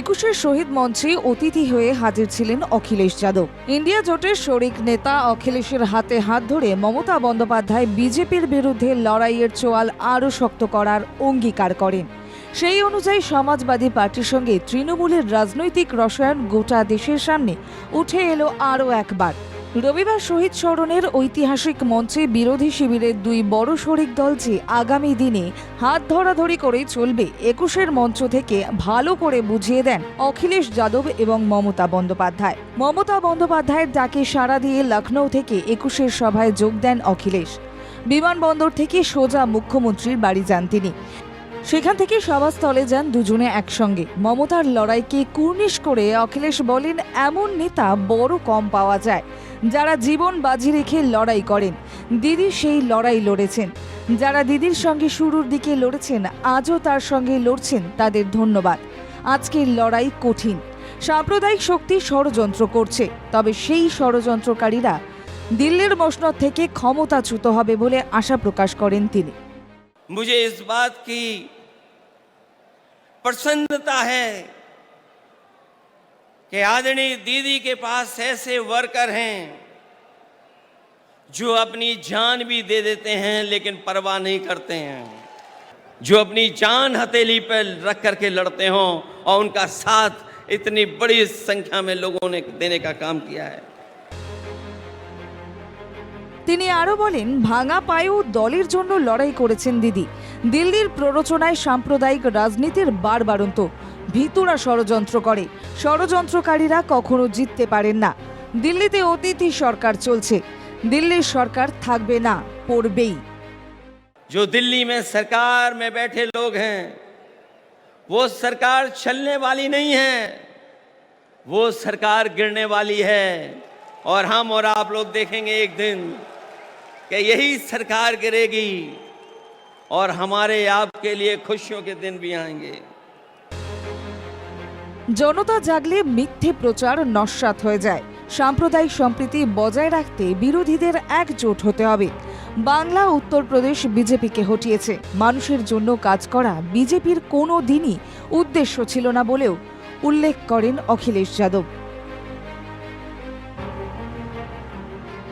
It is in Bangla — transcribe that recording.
একুশের শহীদ মঞ্চে অতিথি হয়ে হাজির ছিলেন অখিলেশ যাদব। ইন্ডিয়া জোটের শরিক নেতা অখিলেশের হাতে হাত ধরে মমতা বন্দ্যোপাধ্যায় বিজেপির বিরুদ্ধে লড়াইয়ের চোয়াল আরও শক্ত করার অঙ্গীকার করেন। সেই অনুযায়ী সমাজবাদী পার্টির সঙ্গে তৃণমূলের রাজনৈতিক রসায়ন গোটা দেশের সামনে উঠে এলো আরও একবার। রবিবার শহীদ স্মরণের ঐতিহাসিক মঞ্চে বিরোধী শিবিরের দুই বড় শরিক দল যে আগামী দিনে হাত ধরাধরি করে চলবে, একুশের মঞ্চ থেকে ভালো করে বুঝিয়ে দেন অখিলেশ যাদব এবং মমতা বন্দ্যোপাধ্যায়। মমতা বন্দ্যোপাধ্যায়ের ডাকে সাড়া দিয়ে লখনৌ থেকে একুশের সভায় যোগ দেন অখিলেশ। বিমানবন্দর থেকে সোজা মুখ্যমন্ত্রীর বাড়ি যান তিনি। সেখান থেকে সভাস্থলে যান দুজনে একসঙ্গে। মমতার লড়াইকে কুর্নিশ করে অখিলেশ বলেন, এমন নেতা বড় কম পাওয়া যায়, যারা জীবন বাজি রেখে লড়াই করেন। দিদি সেই লড়াই লড়েছেন। যারা দিদির সঙ্গে শুরুর দিকে লড়েছেন, আজও তার সঙ্গে লড়ছেন তাদের ধন্যবাদ। আজকের লড়াই কঠিন। সাম্প্রদায়িক শক্তি ষড়যন্ত্র করছে, তবে সেই ষড়যন্ত্রকারীরা দিল্লির মসনদ থেকে ক্ষমতাচ্যুত হবে বলে আশা প্রকাশ করেন তিনি। मुझे इस बात की प्रसन्नता है कि आदरणीय दीदी के पास ऐसे वर्कर हैं जो अपनी जान भी दे देते हैं, लेकिन परवाह नहीं करते हैं। जो अपनी जान हथेली पर रख करके लड़ते हों और उनका साथ इतनी बड़ी संख्या में लोगों ने देने का काम किया है। তিনি আরও বলেন ভাঙা পায়েও দলের জন্য লড়াই করেছেন দিদি দিল্লির প্ররোচনায় সাম্প্রদায়িক রাজনীতির বারবারন্ত ভিতুরা ষড়যন্ত্র করে ষড়যন্ত্রকারীরা কখনো জিততে পারেন না দিল্লিতে অতিথি সরকার চলছে দিল্লির সরকার থাকবে না পড়বেই जो दिल्ली में सरकार में बैठे लोग हैं वो सरकार चलने वाली नहीं है वो सरकार गिरने वाली है और हम और आप लोग देखेंगे एक दिन कि यही सरकार गिरेगी और हमारे आपके लिए खुशियों के दिन भी आएंगे জনতা জাগলে মিথ্যে প্রচার নস্বাত হয়ে যায় সাম্প্রদায়িক সম্প্রীতি বজায় রাখতে বিরোধীদের একজোট হতে হবে বাংলা উত্তরপ্রদেশ বিজেপিকে হটিয়েছে মানুষের জন্য কাজ করা বিজেপির কোনো দিনই উদ্দেশ্য ছিল না বলেও উল্লেখ করেন অখিলেশ যাদব